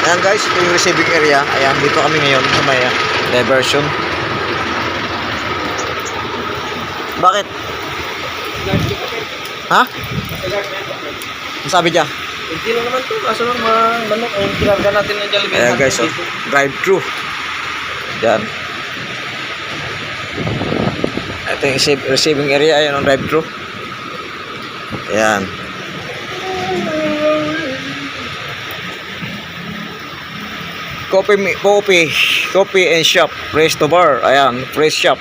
Ayan guys, ito yung receiving area. Ayan, dito kami ngayon sa may ah, diversion. Bakit? Ha? Ang sabi niya? Hindi lang naman to, kaso lang manok, yung kinarga natin ng Jollibee. Ayan guys, oh, drive-thru. Yan. Ito yung receiving area, ayan ang drive-thru. Ayan. Coffee, coffee, coffee and shop, resto bar, ayan, fresh shop.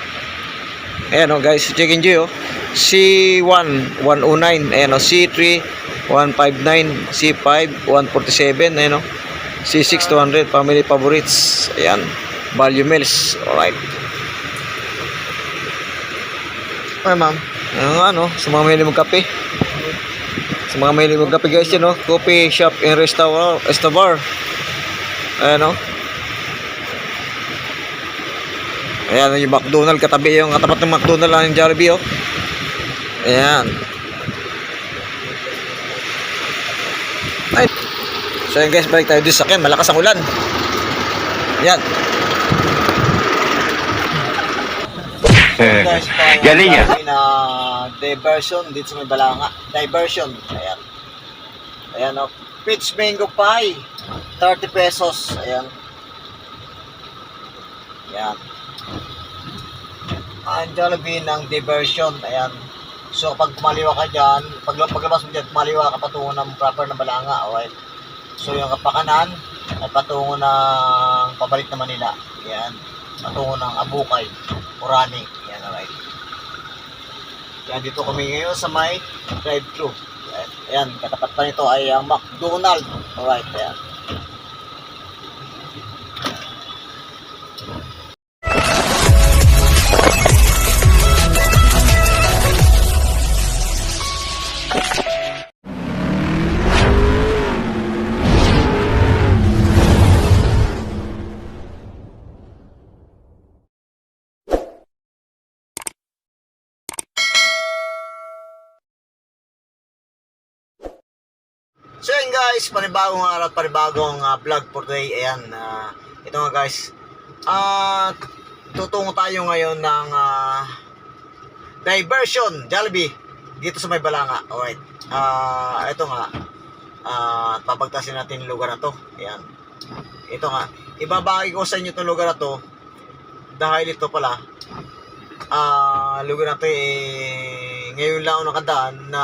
Ayan oh guys, check in oh. C1 109, ayan oh, C3 159, C5 147, ayan oh. C6 200, family favorites, ayan, value meals, alright. Ay ma'am, ano ano, sa mga mahilig magkape. Sa mga mahilig guys yun oh, coffee shop and restaurant, resto bar. Ayan o. Ayan yung McDonald katabi yung katapat ng McDonald lang yung Jollibee oh. Ayan. Ay. So yun guys, balik tayo dito sa akin. Malakas ang ulan. Ayan. guys, Galing ah. Na diversion dito sa may balanga. Diversion. Ayan. Ayan o. Peach mango pie. 30 pesos. Ayan. Ayan. Ang Jollibee ng diversion. Ayan. So, pag kumaliwa ka dyan, pag paglabas mo dyan, kumaliwa ka patungo ng proper na balanga. Alright. So, yung kapakanan ay patungo ng pabalik na Manila. Ayan. Patungo ng Abukay. Orani. Ayan, alright. Kaya dito kami ngayon sa may drive-thru. Ayan, katapat pa nito ay ang McDonald. Alright, ayan. Guys, panibagong araw, panibagong ah, vlog for today. Ayan, ah, ito nga guys. Ah, tutungo tayo ngayon ng ah, diversion, Jollibee, dito sa may Balanga. Alright. Ah, ito nga. Ah, papagtasin natin yung lugar na to. Ayan. Ito nga. Ibabagi ko sa inyo itong lugar na to dahil ito pala ah lugar na to eh ngayon lang ako nakadaan na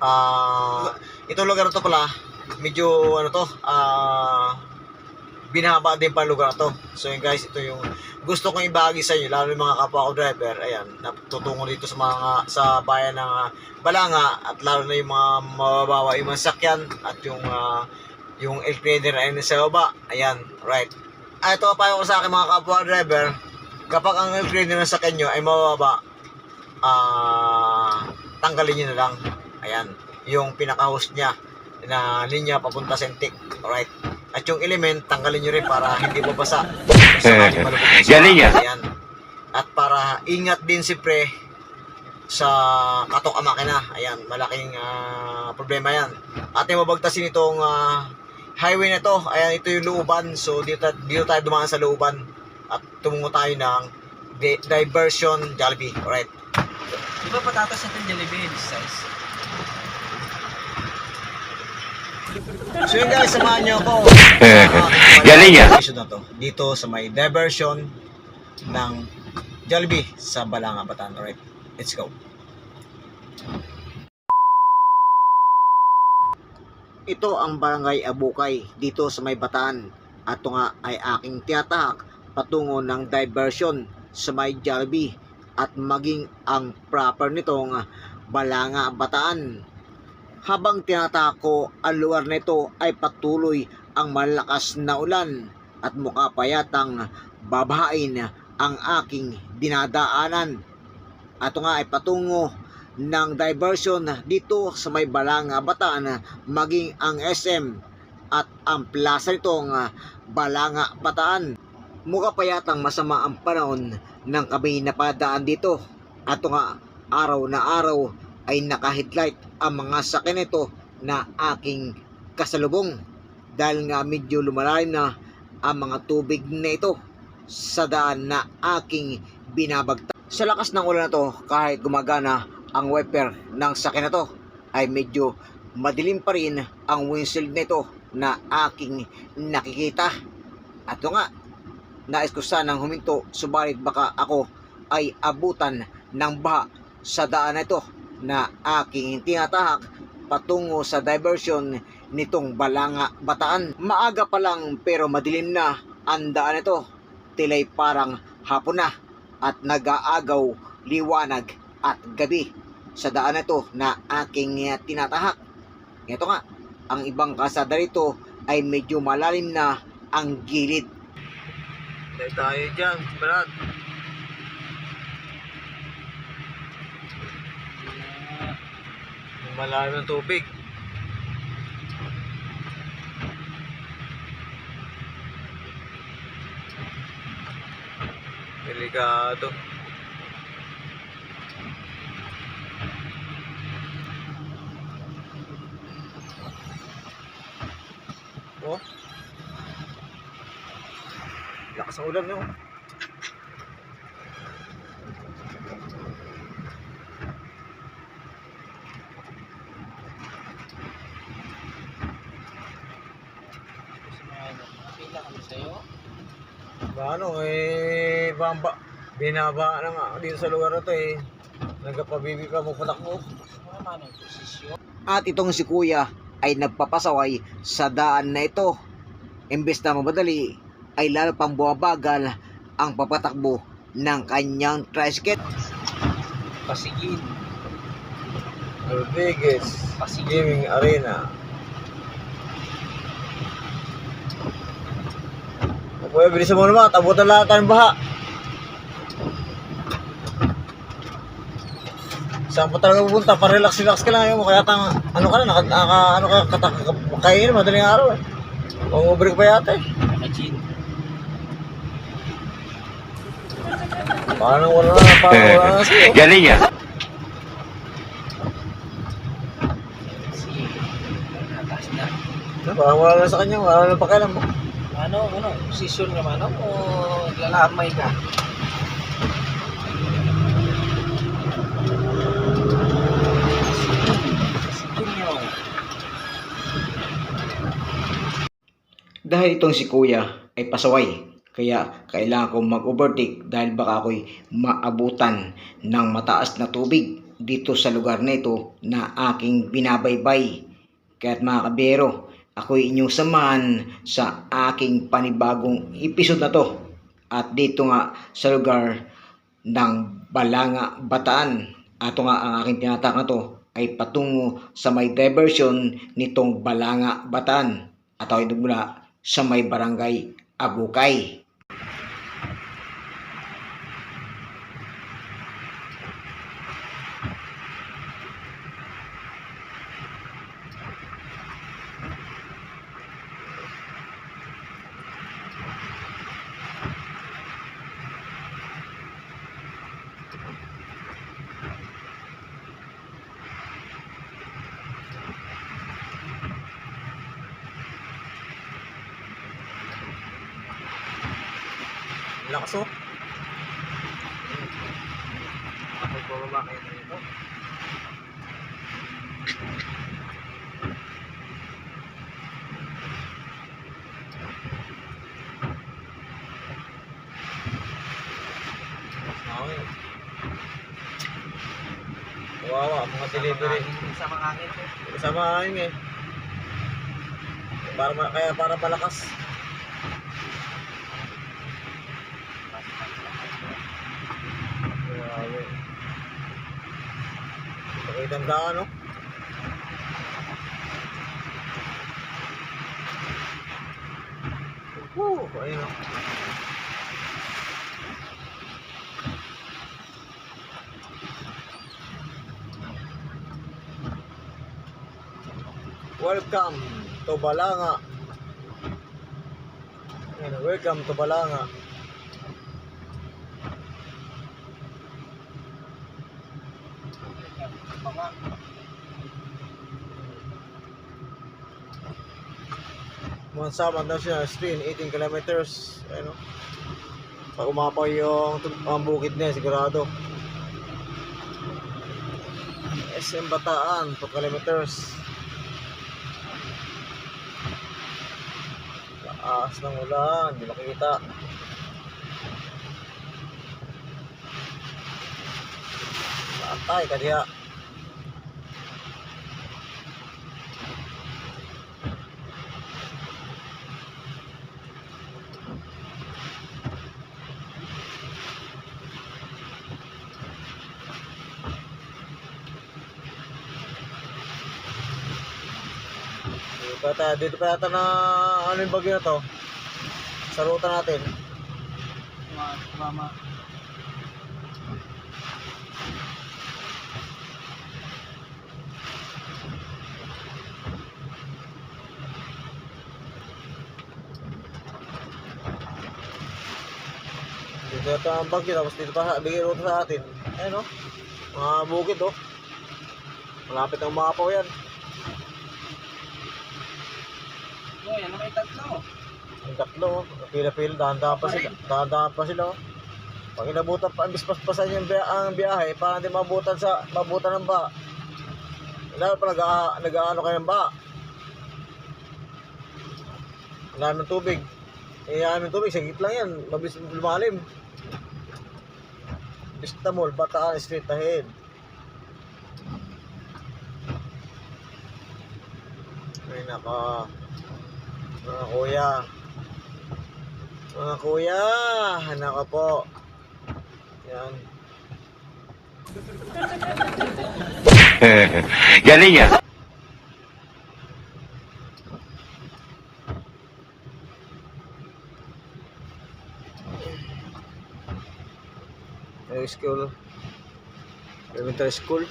Ah, itong lugar na to pala, medyo ano to, ah binaba din pa lugar na to. So yun guys, ito yung gusto kong ibahagi sa inyo, lalo yung mga kapwa ko driver, ayan, natutungo dito sa mga sa bayan ng ah, Balanga at lalo na yung mga mababawa yung sakyan at yung ah, yung elk trader ay nasa baba. Ayan, right. Ah, ito pa ko sa akin mga kapwa driver, kapag ang elk trader ng sakyan nyo ay mababa, ah tanggalin nyo na lang. Ayan, yung pinaka-host niya na linya papunta sa Entik. Alright. At yung element, tanggalin nyo rin para hindi mabasa. Yung Galing ah. Ayan. At para ingat din si pre sa katok ang makina. Ayan, malaking ah, problema yan. Ating mabagtasin itong ah, highway na to. Ayan, ito yung looban. So, dito, dito tayo dumaan sa looban. At tumungo tayo ng di- diversion Jollibee. Alright. Di ba patatas natin Jollibee, this size? So yun guys, samahan nyo ako. Galing ah. Episode na to. Dito sa may diversion ng Jollibee sa Balanga, Bataan. Alright, let's go. Ito ang barangay Abukay dito sa may Bataan. At nga ay aking tiyatahak patungo ng diversion sa may Jollibee at maging ang proper nitong Balanga, Bataan. Habang tinatako ang lugar nito ay patuloy ang malakas na ulan at mukha pa yatang babahain ang aking dinadaanan. At nga ay patungo ng diversion dito sa may Balanga Bataan maging ang SM at ang plaza nitong Balanga Bataan. Mukha pa yatang masama ang panahon ng kami napadaan dito. At nga araw na araw ay naka-headlight ang mga sakyan nito na aking kasalubong. dahil nga medyo lumalalim na ang mga tubig na ito sa daan na aking binabagta. Sa lakas ng ulan na to, kahit gumagana ang wiper ng sakyan na to, ay medyo madilim pa rin ang windshield nito na aking nakikita. At nga, nais ko sanang huminto, subalit baka ako ay abutan ng baha sa daan na ito na aking tinatahak patungo sa diversion nitong Balanga Bataan. Maaga pa lang pero madilim na ang daan ito. Tilay parang hapon na at nag-aagaw liwanag at gabi sa daan ito na aking tinatahak. Ito nga, ang ibang kasada rito ay medyo malalim na ang gilid. Dahil tayo dyan, Brad. Malalim ng tubig. Delikado. Oh, Lakas ang ulan, no? Paano eh, bamba, binaba na nga dito sa lugar na to eh. Nagkapabibi ka mo patakbo. At itong si kuya ay nagpapasaway sa daan na ito. Imbes na mamadali, ay lalo pang bumabagal ang papatakbo ng kanyang tricycle. Pasigin. Rodriguez Gaming Arena. Kuya, bilisan mo naman. Tabutan lahat tayong baha. Saan pa talaga pupunta? Pa-relax-relax ka lang yun. Kaya tang, ano ka na, naka, naka, ano ka, katak, kainin, madaling araw eh. Umubrik pa yata eh. Paano wala na, paano wala na sa'yo? Galing yan. Parang wala na sa kanya, wala na pakialam mo. Ano, ano, posisyon ka man, ano, o lalamay ka? Dahil itong si kuya ay pasaway, kaya kailangan kong mag-overtake dahil baka ako'y maabutan ng mataas na tubig dito sa lugar na ito na aking binabaybay. Kaya't mga kabero, ako'y inyong samahan sa aking panibagong episode na to. At dito nga sa lugar ng Balanga, Bataan. Ato nga ang aking tinatak na to ay patungo sa may diversion nitong Balanga, Bataan. At ako'y nagmula sa may barangay Abukay. Lakas oh. Ako bababa kayo na ito. Wawa, mga delivery. Sa mga hangin. Kasama akin eh. Para, kaya para malakas. Pakitang daan, no? Woo! Ayun, no? Welcome to Balanga. Welcome to Balanga. Mansaman daw siya, stream, 18 kilometers. Ano? Pag umapaw yung ang bukid niya, sigurado. SM Bataan, 2 kilometers. Taas ng ulan, hindi makikita. Atay ka diya. Dito pa yata na ano yung bagyo na to. Sa ruta natin. Mama. Dito yata ang bagyo, tapos dito pa bigay ruta sa atin. Ayun no? Mga bukid oh. Malapit ang mapaw yan. Oh, yan ang may tatlo. Ang tatlo, pila-pila, dahan-dahan pa sila. Dahan-dahan pa sila, oh. Pag inabutan pa, imbis paspasan yung biya, ang biyahe, para hindi mabutan sa, mabutan ng ba. Lalo pa nag, nag-ano kayo ng ba. Wala ng tubig. Eh, ano ng tubig, sagit lang yan. Mabilis lumalim. Istamol, Bataan, straight ahead. Ay, naka... Mga kuya. Mga kuya, naka po. Yan. Galing yan. High school. Elementary school.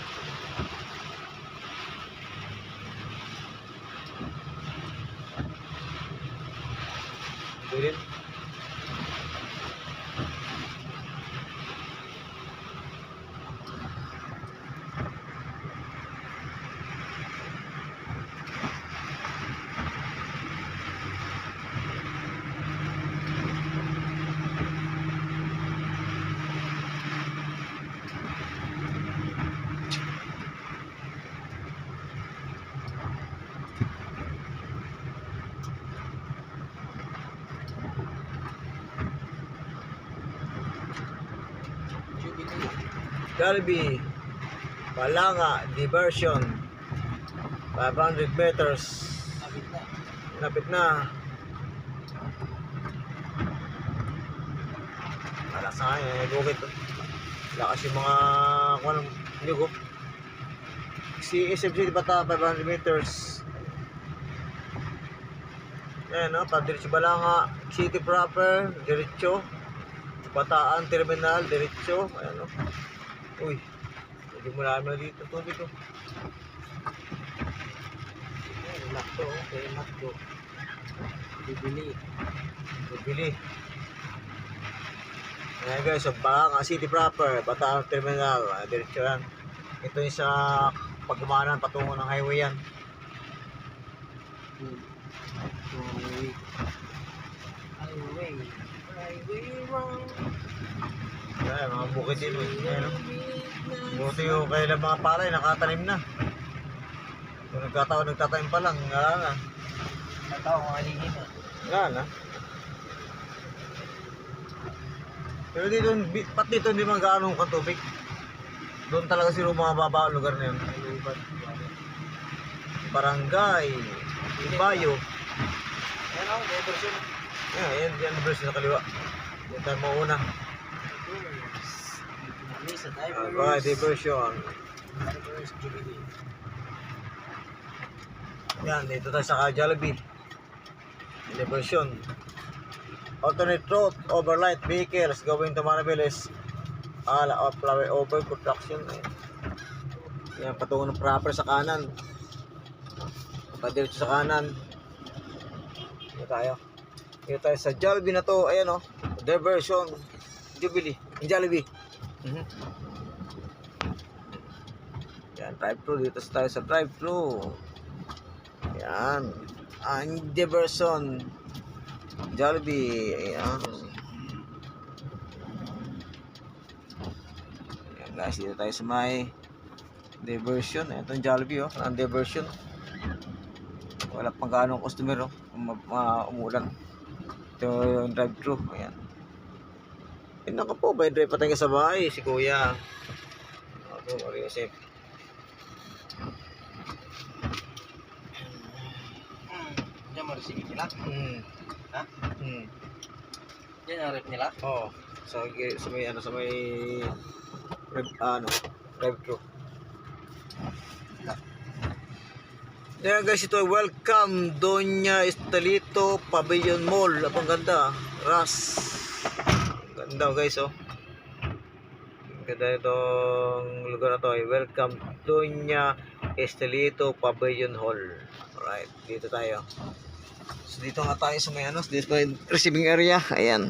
Jollibee. Palanga, diversion. 500 meters. Lapit na. Lapit na. Sa akin, eh. Lakas yung mga, kung anong. Si SFC, di ba ta, 500 meters. Ayan, no? Padiretso Balanga, City proper, diretso. Bataan Terminal, diretso. Ayan, no? Uy, hindi mo namin dito. Tubig ko. Oh, lakto. Okay, lakto. Bibili. Bibili. Ayan guys, so Balanga City proper, Bataan Terminal, ah, diretso yan. Ito yung sa pagkumanan patungo ng highway yan. Hmm. Highway. Highway. Highway. Ayan, mga bukid dito. Ayan, no? Buti yung kailan mga palay, nakatanim na. Kung nagkataon, nagtatanim pa lang, wala na. Natawa ko kanina na. Wala na. Pero dito, bi- pat dito hindi man gaano ang tubig. Doon talaga siguro mababa ang lugar na yun. Barangay, Bayo. Ayan ako, may version. Yan, yan, yan version sa kaliwa. Yan tayo mauna. Divers. Alright, diversion. Yan, dito tayo sa Jollibee. Diversion. Alternate route over light vehicles going to Manabiles. Ala, uh, flower over construction. Yan, patungo ng proper sa kanan. Padiretso sa kanan. Dito tayo. Dito tayo sa Jollibee na to. Ayan o. Oh, diversion. Jubilee. Jollibee. Mhm. Yan, drive-thru. Dito tayo sa drive-thru. Yan. Ang diversion. Jollibee. Ayan. Ayan guys, dito tayo sa may diversion. Ito yung Jollibee oh. Ang diversion. Wala pang gaano customer oh. Um, uh, umulan. Ito yung drive-thru. Ayan. Eh, naku po, may drive pa tayo sa bahay. Si Kuya. Ako, Mario Joseph. Diyan mo receive nila. Hmm. Ha? Hmm. Diyan ang rep nila. Oo. Sa, sa may ano sa may drive, ano, drive thru. Ayan guys, ito ay welcome Doña Estelito Pavilion Mall. Ang ganda. Ras. Ganda guys oh. Ganda itong lugar na to ay welcome Doña Estelito Pavilion Hall. Alright, dito tayo. So dito nga tayo sa may ano, dito may receiving area. Ayan.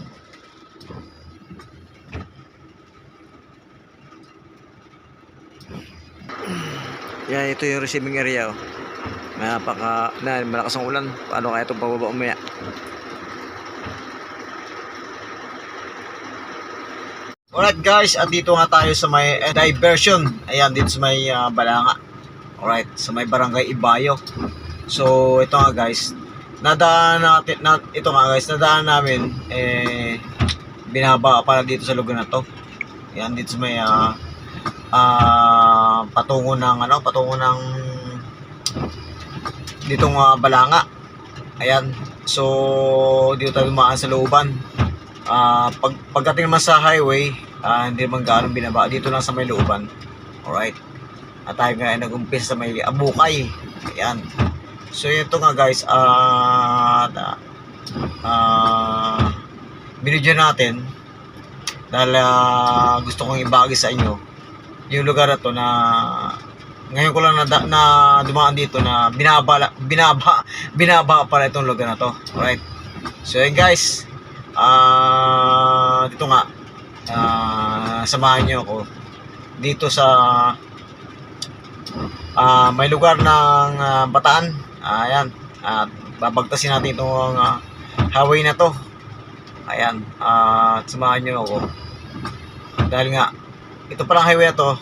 Yan, ito yung receiving area. Oh. Napaka, na, malakas ang ulan. Paano kaya itong pababa umaya? Alright guys, at dito nga tayo sa may eh, diversion. Ayan, dito sa may ah, Balanga. Alright, sa may barangay Ibayo. So, ito nga guys. Nadaan natin, na, ito nga guys, nadaan namin, eh, binaba para dito sa lugar na to. Ayan, dito sa may, ah, ah, patungo ng, ano, patungo ng, ditong ah, Balanga. Ayan, so, dito tayo dumaan sa looban. Ah, pag pagdating naman sa highway, ah, hindi naman gaano binaba. Dito lang sa may looban. Alright. At tayo nga ay nag-umpisa sa may Abukay. Ayan. So ito nga guys, ah uh, uh, binidyo natin dahil ah, gusto kong ibagi sa inyo yung lugar na to na ngayon ko lang na, na dumaan dito na binaba binaba binaba pala itong lugar na to. Alright. So yun guys, Ah, dito nga. Ah, samahan niyo ako dito sa ah may lugar ng ah, Bataan. Ayan. At babagtasin natin itong ah, highway na to. Ayan. Ah, samahan niyo ako. Dahil nga ito palang highway na to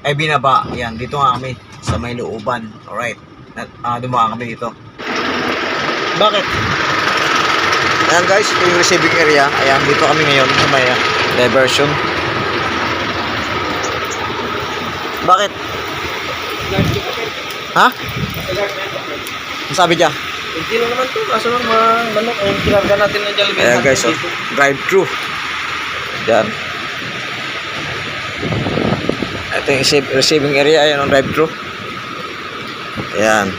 ay binaba. Ayan, dito nga kami sa may looban. Alright. At, ah, dumaan kami dito. Bakit? Ayan guys, ito yung receiving area. Ayan, dito kami ngayon sa may uh, diversion. Bakit? Ha? Ang sabi niya? Hindi lang naman to. Kaso lang manok. Ang kinarga natin ng Jollibee. Ayan guys, oh, drive-thru. Ayan. Ito yung receiving area. Ayan ang drive-thru. Ayan.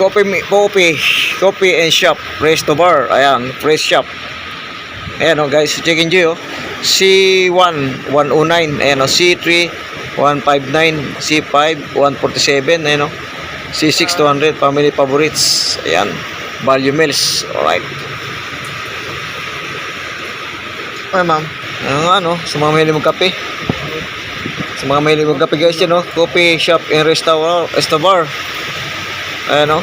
Coffee, coffee, coffee and shop, resto bar, ayan, fresh shop. Ayan o guys, chicken Joy oh. C1 109, ayan o, C3 159, C5 147, ayan o. C6 200, family favorites, ayan, value meals, alright. Ay ma'am, ano nga no, sa mga mahilig magkape. Sa mga mahilig magkape guys yan oh, coffee shop and restaurant, resto bar. Ayan o.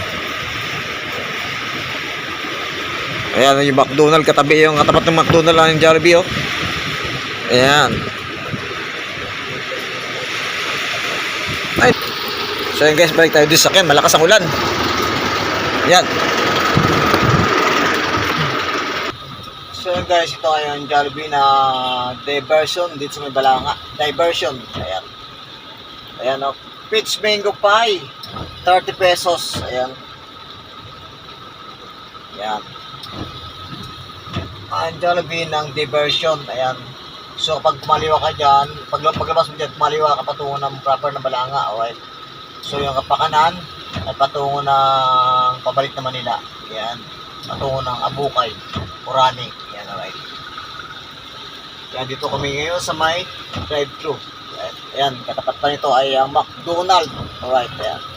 Ayan yung McDonald katabi yung katapat ng McDonald yung Jollibee oh. Ayan. Ay. So yun guys, balik tayo dito sa akin. Malakas ang ulan. Ayan. So yun guys, ito ay ang Jollibee na diversion dito sa may Balanga. Diversion. Ayan. Ayan oh. Peach mango pie. 30 pesos. Ayan. Ayan. Ang Jollibee ng diversion. Ayan. So, pag kumaliwa ka dyan, pag paglabas mo dyan, kumaliwa ka patungo ng proper na balanga. Alright. So, yung kapakanan ay patungo ng pabalik na Manila. Ayan. Patungo ng Abukay. Urani. Ayan, alright. Ayan, dito kami ngayon sa may drive-thru. Ayan, katapat pa nito ay ang McDonald. Alright, ayan.